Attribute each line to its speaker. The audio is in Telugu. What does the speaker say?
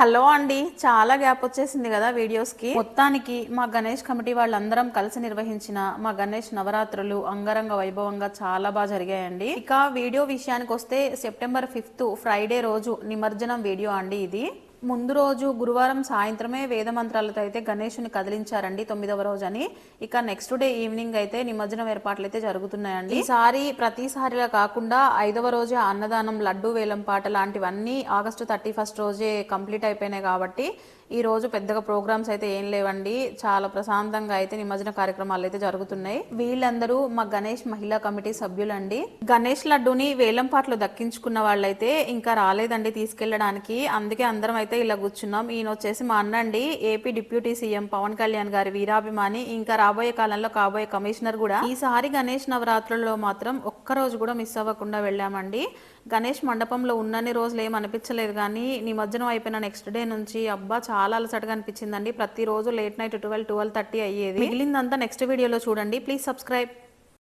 Speaker 1: హలో అండి. చాలా గ్యాప్ వచ్చేసింది కదా వీడియోస్కి. మొత్తానికి మా గణేష్ కమిటీ వాళ్ళందరం కలిసి నిర్వహించిన మా గణేష్ నవరాత్రులు అంగరంగ వైభవంగా చాలా బాగా జరిగాయండి. ఇక వీడియో విషయానికి వస్తే సెప్టెంబర్ ఫిఫ్త్ ఫ్రైడే రోజు నిమజ్జనం వీడియో అండి ఇది. ముందు రోజు గురువారం సాయంత్రమే వేద మంత్రాలతో అయితే గణేషుని కదిలించారండి తొమ్మిదవ రోజు అని ఇక నెక్స్ట్ డే ఈవినింగ్ అయితే నిమజ్జనం ఏర్పాట్లు అయితే జరుగుతున్నాయండి. ఈసారి ప్రతిసారిలా కాకుండా ఐదవ రోజే అన్నదానం లడ్డు వేలం పాట లాంటివన్నీ ఆగస్టు థర్టీ ఫస్ట్ రోజే కంప్లీట్ అయిపోయినాయి కాబట్టి ఈ రోజు పెద్దగా ప్రోగ్రామ్స్ అయితే ఏం లేవండి. చాలా ప్రశాంతంగా అయితే నిమజ్జన కార్యక్రమాలు అయితే జరుగుతున్నాయి. వీళ్ళందరూ మా గణేష్ మహిళా కమిటీ సభ్యులండి. గణేష్ లడ్డూని వేలం పాటలు దక్కించుకున్న వాళ్ళైతే ఇంకా రాలేదండి తీసుకెళ్ళడానికి. అందుకే అందరం అయితే ఇలా కూర్చున్నాం. ఈయన వచ్చేసి మా అన్నండి AP deputy CM Pawan Kalyan గారి వీరాభిమాని. ఇంకా రాబోయే కాలంలో కాబోయే కమిషనర్ కూడా. ఈసారి గణేష్ నవరాత్రుల్లో మాత్రం ఒక్క రోజు కూడా మిస్ అవ్వకుండా వెళ్ళామండి. గణేష్ మండపంలో ఉన్నన్ని రోజులు ఏం అనిపించలేదు కానీ నిమజ్జనం అయిపోయిన నెక్స్ట్ డే నుంచి అబ్బా చాలా అలసటగా అనిపించిందండి. ప్రతిరోజు late night twelve twelve thirty అయ్యేది. మిగిలిందంతా నెక్స్ట్ వీడియోలో చూడండి. Please subscribe.